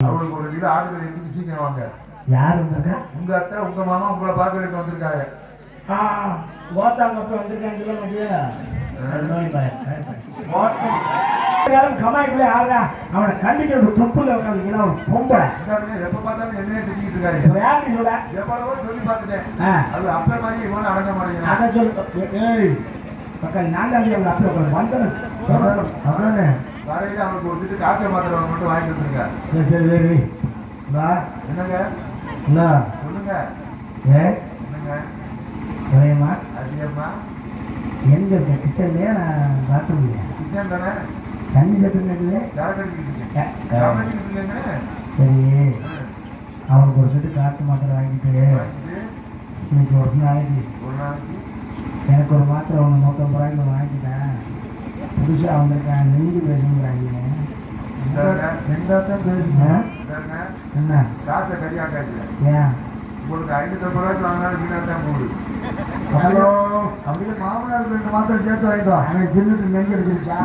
அவங்களுக்கு ஒரு கிலோ ஆட்டுக்கறி எடுத்து சீக்கிரம் வாங்க. யார் வந்திருக்கா? உங்க அத்தை உங்க மாமா உங்களை பார்க்கறதுக்கு வந்திருக்காங்க ஆ ஓத்தாங்க அப்போ வந்திருக்கான்னு சொல்ல பயம் கமாய்க்குள்ளே ஆறுதா அவனை கண்டிக்க ஒரு தொப்புல உட்காந்துக்கலாம் அவன் பொம்பளை. இந்தாருங்க, எப்ப பார்த்தாலும் என்னையே திட்டிக்கிட்டு இருக்காரு. இப்போ யாருக்கு சொல்ல எவ்வளவோ சொல்லி பார்த்துட்டேன். ஆ. அது அப்ப மாதிரி இவனும் அடங்க மாட்டேங்கிறான். அதை சொல்லு. ஏய் பக்கம் நான் தான் அவங்க அப்படி உட்காந்து வந்தேன் அதானே. காலையில அவனுக்கு ஒரு திட்டு காய்ச்சல் மாத்திரை மட்டும் வாங்கி வந்துருங்க. சரி சரி சரி வா என்னங்க? என்ன சொல்லுங்க. ஏ? என்னங்க? இறையம்மா அதிகமா எங்க இருக்க? கிச்சன்லையா? நான் பாத்ரூம்லையா? கிச்சன் தானே? தண்ணி சத்தம் இருக்கேங்க? சரி. அவனுக்கு ஒரு சொட்டு காய்ச்சல் மாத்திரை வாங்கிட்டு இன்னைக்கு ஒரு நாளைக்கு. எனக்கு ஒரு மாத்திரை ஒன்று நூற்றம்பது ரூபாய்க்கு புதுசாக வந்திருக்கேன். நின்று பேசணுங்கிறாங்க இந்தாங்க, ரெண்டாத்தான் பேசுங்க இந்தாங்க, என்ன? காசை கரியாக்காச்சு ஏன்? உங்களுக்கு ஐநூத்தம்பது ரூபாய்க்கு வாங்கினாலும் வீணா தான் போகுது. ஹலோ? அப்படியே மாமனாருக்கு ரெண்டு மாத்திரை சேர்த்து வாங்கிட்டு வா. அவன் தின்னுட்டு நெல் அடிச்சிருச்சா